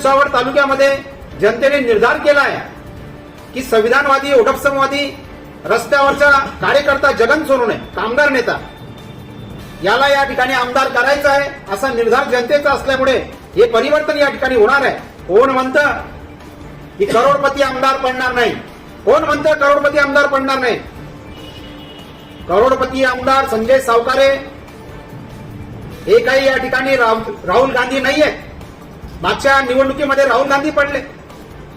भुसावळ तालुक्यामध्ये जनतेने निर्धार केला आहे की संविधानवादी ओडपसमवादी रस्त्यावरचा कार्यकर्ता जगन सोनवणे कामगार नेता याला या ठिकाणी आमदार करायचा आहे असा निर्धार जनतेचा असल्यामुळे हे परिवर्तन या ठिकाणी होणार आहे. कोण म्हणतं की करोडपती आमदार पडणार नाही? कोण म्हणतं करोडपती आमदार पडणार नाही? करोडपती आमदार संजय सावकारे हे काही या ठिकाणी राहुल गांधी नाहीये मागच्या निवडणुकीमध्ये राहुल गांधी पडले.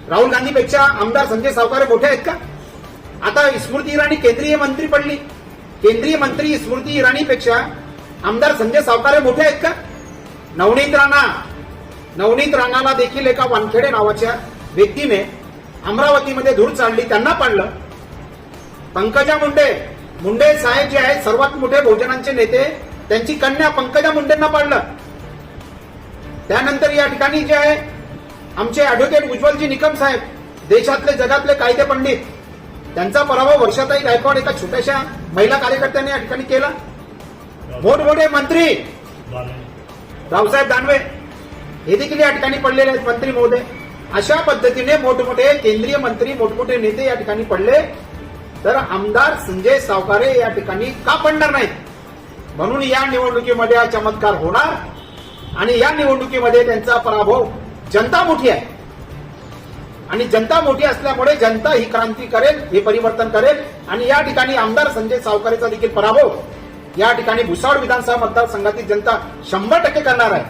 राहुल गांधीपेक्षा आमदार संजय सावकारे मोठे आहेत का? आता स्मृती इराणी केंद्रीय मंत्री पडली. केंद्रीय मंत्री स्मृती इराणीपेक्षा आमदार संजय सावकारे मोठे आहेत का? नवनीत राणा. नवनीत राणाला देखील एका वानखेडे नावाच्या व्यक्तीने अमरावतीमध्ये धूळ चालली त्यांना पाडलं. पंकजा मुंडे. मुंडे साहेब जे आहेत सर्वात मोठे बहुजनांचे नेते त्यांची कन्या पंकजा मुंडेंना पाडलं. त्यानंतर या ठिकाणी जे आहे आमचे अॅडव्होकेट उज्ज्वलजी निकम साहेब देशातले जगातले कायदे पंडित त्यांचा पराभव वर्षाताई गायकवाड एका छोट्याशा महिला कार्यकर्त्यांनी या ठिकाणी केला. मोठमोठे मंत्री रावसाहेब दानवे हे देखील या ठिकाणी पडलेले आहेत मंत्री महोदय. अशा पद्धतीने मोठमोठे केंद्रीय मंत्री मोठमोठे नेते या ठिकाणी पडले. तर आमदार संजय सावकारे या ठिकाणी का पडणार नाहीत? म्हणून या निवडणुकीमध्ये हा चमत्कार होणार. आणि या निवडणुकीमध्ये त्यांचा पराभव जनता मोठी आहे. आणि जनता मोठी असल्यामुळे जनता ही क्रांती करेल हे परिवर्तन करेल. आणि या ठिकाणी आमदार संजय सावकारेचा देखील पराभव. या ठिकाणी भुसावळ विधानसभा मतदारसंघातील जनता शंभर टक्के करणार आहे.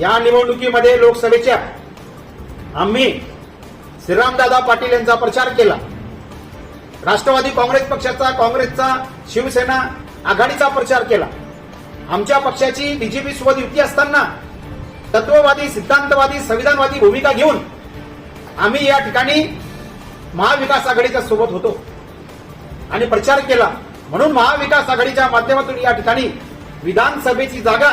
या निवडणुकीमध्ये लोकसभेच्या आम्ही श्रीरामदादा पाटील यांचा प्रचार केला. राष्ट्रवादी काँग्रेस पक्षाचा काँग्रेसचा शिवसेना आघाडीचा प्रचार केला. आमच्या पक्षाची बीजेपी सोबत युती असताना तत्ववादी सिद्धांतवादी संविधानवादी भूमिका घेऊन आम्ही या ठिकाणी महाविकास आघाडीच्या सोबत होतो आणि प्रचार केला. म्हणून महाविकास आघाडीच्या माध्यमातून या ठिकाणी विधानसभेची जागा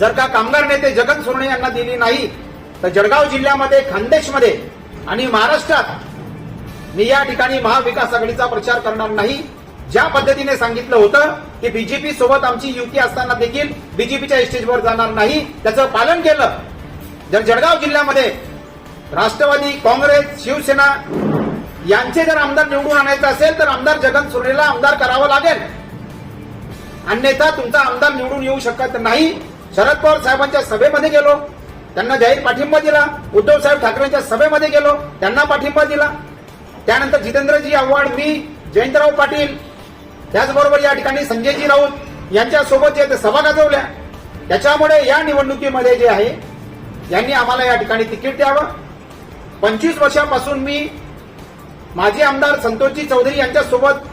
जर का कामगार नेते जगन सोनवणे यांना दिली नाही तर जळगाव जिल्ह्यामध्ये खानदेशमध्ये आणि महाराष्ट्रात मी या ठिकाणी महाविकास आघाडीचा प्रचार करणार नाही. ज्या पद्धतीने सांगितलं होतं की बीजेपी सोबत आमची युती असताना देखील बीजेपीच्या स्टेजवर जाणार नाही त्याचं पालन केलं. जर जळगाव जिल्ह्यामध्ये राष्ट्रवादी काँग्रेस शिवसेना यांचे जर आमदार निवडून आणायचं असेल तर आमदार जगन सुरेला आमदार करावं लागेल. अन्यथा तुमचा आमदार निवडून येऊ शकत नाही. शरद पवार साहेबांच्या सभेमध्ये गेलो. त्यांना जाहीर पाठिंबा दिला. उद्धव साहेब ठाकरेंच्या सभेमध्ये गेलो. त्यांना पाठिंबा दिला. त्यानंतर जितेंद्रजी आव्हाड मी जयंतराव पाटील त्याचबरोबर या ठिकाणी संजयजी राऊत यांच्या सोबत जे सभा गाजवल्या. त्याच्यामुळे या निवडणुकीमध्ये जे आहे यांनी आम्हाला या ठिकाणी तिकीट द्यावं. पंचवीस वर्षापासून मी माजी आमदार संतोषजी चौधरी यांच्यासोबत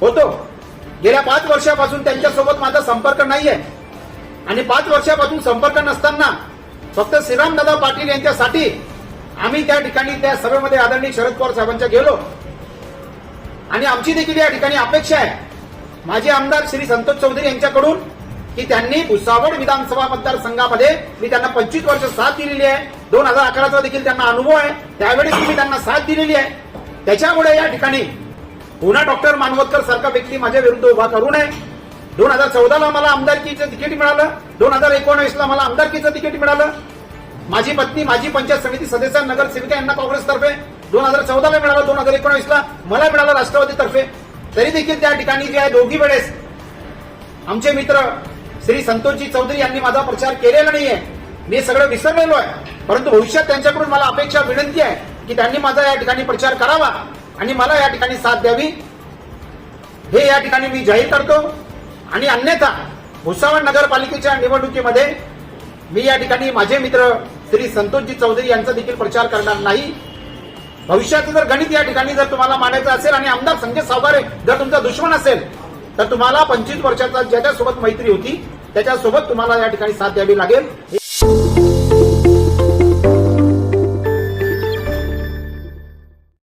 होतो. गेल्या पाच वर्षापासून त्यांच्यासोबत माझा संपर्क नाहीये. आणि पाच वर्षापासून संपर्क नसताना फक्त श्रीरामदादा पाटील यांच्यासाठी आम्ही त्या ठिकाणी त्या सभेमध्ये आदरणीय शरद पवार साहेबांच्या गेलो. आणि आमची देखील या ठिकाणी अपेक्षा आहे. माजी आमदार श्री संतोष चौधरी यांच्याकडून की त्यांनी भुसावळ विधानसभा मतदारसंघामध्ये मी त्यांना पंचवीस वर्ष साथ दिलेली आहे. दोन हजार अकराचा देखील त्यांना अनुभव आहे. त्यावेळेस मी त्यांना साथ दिलेली आहे. त्याच्यामुळे या ठिकाणी पुन्हा डॉक्टर मानवतकर सारखा व्यक्ती माझ्या विरुद्ध उभा करू नये. दोन हजार चौदाला मला आमदारकीचं तिकीट मिळालं. दोन हजार एकोणवीसला मला आमदारकीचं तिकीट मिळालं. माझी पत्नी माझी पंचायत समिती सदस्य नगरसेविका यांना काँग्रेसतर्फे दोन हजार चौदाला मिळाला दोन हजार एकोणवीसला मला मिळालं राष्ट्रवादीतर्फे तरी देखील त्या ठिकाणी जे आहे दोघी वेळेस आमचे मित्र श्री संतोषजी चौधरी यांनी माझा प्रचार केलेला नाहीये. मी सगळं विसरलेलो आहे. परंतु भविष्यात त्यांच्याकडून मला अपेक्षा विनंती आहे की त्यांनी माझा या ठिकाणी प्रचार करावा आणि मला या ठिकाणी साथ द्यावी. हे या ठिकाणी मी जाहीर करतो. आणि अन्यथा भुसावळ नगरपालिकेच्या निवडणुकीमध्ये मी या ठिकाणी माझे मित्र श्री संतोषजी चौधरी यांचा देखील प्रचार करणार नाही. भविष्याचं जर गणित या ठिकाणी जर तुम्हाला मांडायचं असेल आणि आमदार संजय सावकारे जर तुमचा दुश्मन असेल तर तुम्हाला पंचवीस वर्षाचा ज्याच्यासोबत मैत्री होती त्याच्यासोबत तुम्हाला या ठिकाणी साथ द्यावी लागेल.